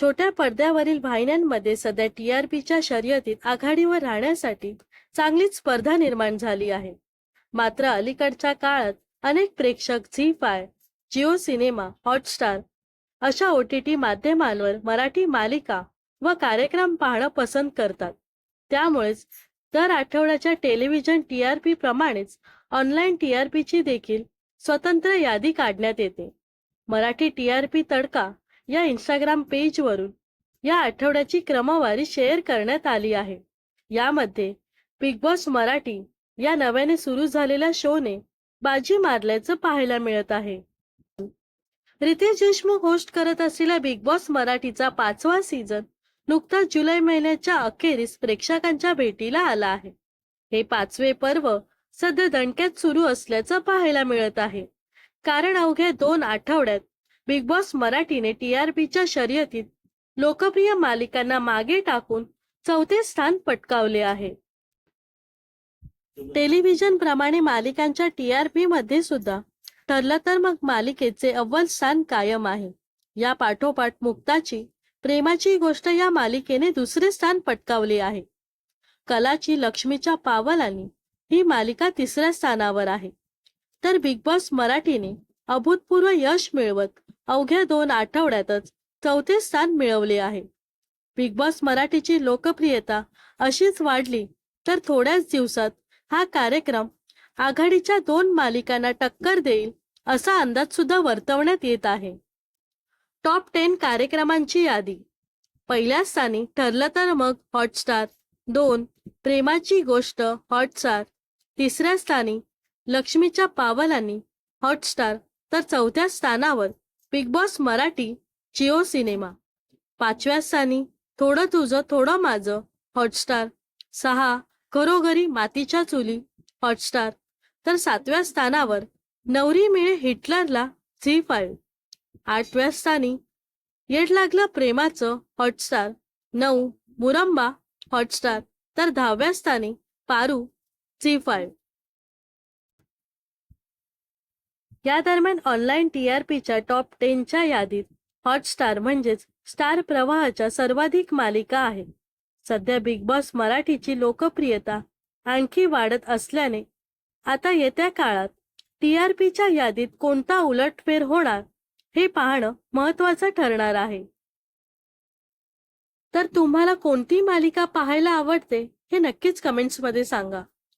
छोट्या पडद्यावरील वाहिन्यांमध्ये सध्या टीआरपीच्या शर्यतीत आघाडीवर राहण्यासाठी चांगलीच स्पर्धा निर्माण झाली आहे. मात्र अलीकडच्या काळात अनेक प्रेक्षक Zee five Jio cinema Hotstar अशा ओ टी टी माध्यमांवर मराठी मालिका व कार्यक्रम पाहणं पसंत करतात. त्यामुळेच दर आठवड्याच्या टेलिव्हिजन टी आर पी प्रमाणेच ऑनलाईन टीआरपीची देखील स्वतंत्र यादी काढण्यात येते. मराठी टी आर पी तडका या इंस्टाग्राम पेजवरून या आठवड्याची क्रमवारी शेअर करण्यात आली आहे. यामध्ये बिग बॉस मराठी या नव्याने सुरू झालेल्या शोने बाजी मारल्याचं पाहायला मिळत आहे. रितेश देशमुख होस्ट करत असलेला बिग बॉस मराठीचा पाचवा सीझन नुकताच जुलै महिन्याच्या अखेरीस प्रेक्षकांच्या भेटीला आला आहे. हे पाचवे पर्व सध्या दणक्यात सुरू असल्याचं पाहायला मिळत आहे. कारण अवघ्या दोन आठवड्यात बिग बॉस मराठीने टीआरपीच्या शर्यतीत लोकप्रिय मालिकांना मागे टाकून चौथे स्थान पटकावले आहे. टेलिव्हिजन प्रमाणे मालिकांच्या टीआरपी मध्ये सुद्धा ठरलं तर मग मालिकेचे अव्वल स्थान कायम आहे. या पाठोपाठ मुक्ताची प्रेमाची गोष्ट या मालिकेने दुसरे स्थान पटकावले आहे. कलाची लक्ष्मीच्या पावलांनी ही मालिका तिसऱ्या स्थानावर आहे. तर बिग बॉस मराठीने अभूतपूर्व यश मिळवत अवघ्या दोन आठवड्यातच चौथे स्थान मिळवले आहे. बिग बॉस मराठीची लोकप्रियता अशीच वाढली तर थोड्याच दिवसात हा कार्यक्रम आघाडीच्या दोन मालिकांना टक्कर देईल असा अंदाज सुद्धा वर्तवण्यात येत आहे. टॉप टेन कार्यक्रमांची यादी. पहिल्या स्थानी ठरलं तर मग हॉटस्टार दोन प्रेमाची गोष्ट हॉटस्टार. तिसऱ्या स्थानी लक्ष्मीच्या पावलांनी हॉटस्टार तर चौथ्या स्थानावर big boss Marathi Jio cinema. पाचव्या स्थानी थोडं तुझं थोडं माझं हॉटस्टार सहा घरोघरी मातीच्या चुली हॉटस्टार तर सातव्या स्थानावर नवरी मिळे हिटलरला झी फाईव्ह. आठव्या स्थानी येड लागलं प्रेमाचं हॉटस्टार नऊ मुरंबा हॉटस्टार तर दहाव्या स्थानी पारू झी फाईव्ह. या दरम्यान ऑनलाईन टीआरपीच्या टॉप टेनच्या यादीत हॉटस्टार म्हणजेच स्टार प्रवाहाच्या सर्वाधिक मालिका आहे सध्या बिग बॉस मराठीची लोकप्रियता आणखी वाढत असल्याने आता येत्या काळात टी आर पीच्या यादीत कोणता उलटफेर होणार हे पाहणं महत्वाचं ठरणार आहे. तर तुम्हाला कोणती मालिका पाहायला आवडते हे नक्कीच कमेंट्समध्ये सांगा.